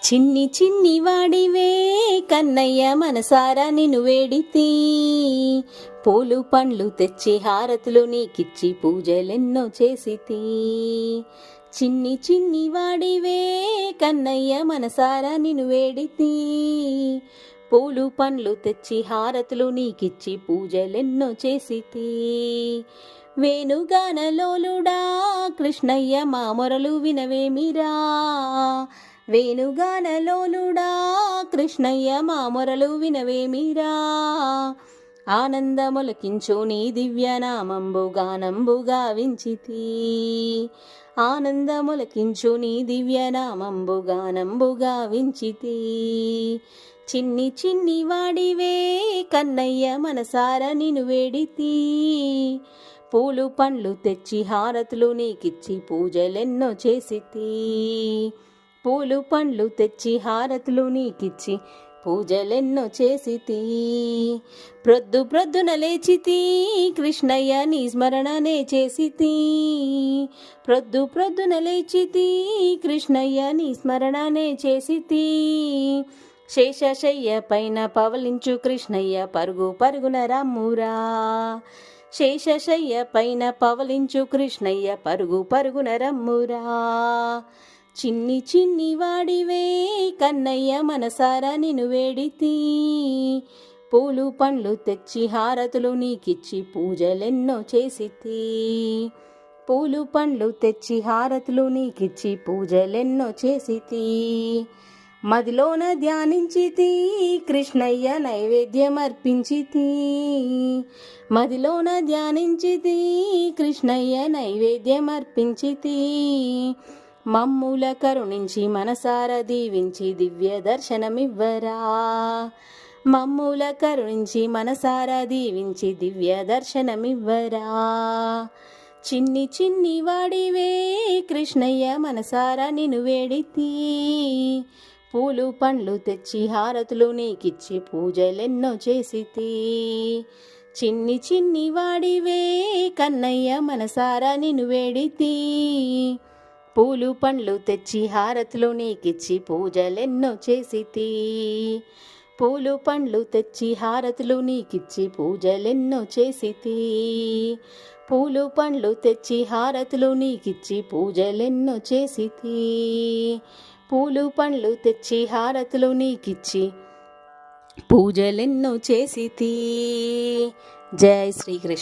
చిన్ని చిన్ని వాడివే కన్నయ్య మనసారా నిన్ను వేడితి. పూలు పండ్లు తెచ్చి హారతులు నీకిచ్చి పూజలెన్నో చేసితి. చిన్ని చిన్ని వాడివే కన్నయ్య మనసారా నిన్ను వేడితి. పూలు పండ్లు తెచ్చి హారతులు నీకిచ్చి పూజలెన్నో చేసితి. వేణుగానలోలుడా కృష్ణయ్య మామొరలు వినవేమిరా. వేణుగానలోలుడా కృష్ణయ్య మా మొరలు వినవేమిరా ఆనందములకించు నీ దివ్యనామంబు గానంబుగా వించితి. ఆనందములకించు నీ దివ్యనామంబు గానంబుగా వించితి. చిన్ని చిన్ని వాడివే కన్నయ్య మనసార నిను వేడితి. పూలు పండ్లు తెచ్చి హారతులు నీకిచ్చి పూజలెన్నో చేసితి. పూలు పండ్లు తెచ్చి హారతులు నీకిచ్చి పూజలెన్నో చేసితి ప్రొద్దు ప్రొద్దున లేచితి కృష్ణయ్య నీ స్మరణనే చేసితి ప్రొద్దు ప్రొద్దున లేచితి కృష్ణయ్య నీ స్మరణనే చేసితి శేషశయ్య పైన పవలించు కృష్ణయ్య పరుగు పరుగున రమ్మురా శేషశయ్య పైన పవలించు కృష్ణయ్య పరుగు పరుగున రమ్మురా చిన్ని చిన్ని వాడివే కన్నయ్య మనసారా నిన్ను వేడితి. పూలు పండ్లు తెచ్చి హారతులు నీకిచ్చి పూజలెన్నో చేసితి. పూలు పండ్లు తెచ్చి హారతులు నీకిచ్చి పూజలెన్నో చేసితి. మదిలోన ధ్యానించితి కృష్ణయ్య నైవేద్యం అర్పించితి మదిలోన ధ్యానించితి కృష్ణయ్య నైవేద్యం అర్పించితి మమ్ముల కరుణించి మనసార దీవించి దివ్య దర్శనమివ్వరా. మమ్ముల కరుణించి మనసార దీవించి దివ్య దర్శనమివ్వరా. చిన్ని చిన్ని వాడివే కృష్ణయ్య మనసారా నిన్ను వేడితి. పూలు పండ్లు తెచ్చి హారతులు నీకిచ్చి పూజలెన్నో చేసితి. చిన్ని చిన్ని వాడివే కన్నయ్య మనసారా నిన్ను వేడితి. పూలు పండ్లు తెచ్చి హారతులు నీకిచ్చి పూజలెన్నో చేసితి. పూలు పండ్లు తెచ్చి హారతులు నీకిచ్చి పూజలెన్నో చేసితి. పూలు పండ్లు తెచ్చి హారతులు నీకిచ్చి పూజలెన్నో చేసితి. పూలు పండ్లు తెచ్చి హారతులు నీకిచ్చి పూజలెన్నో చేసితి. జై శ్రీకృష్ణ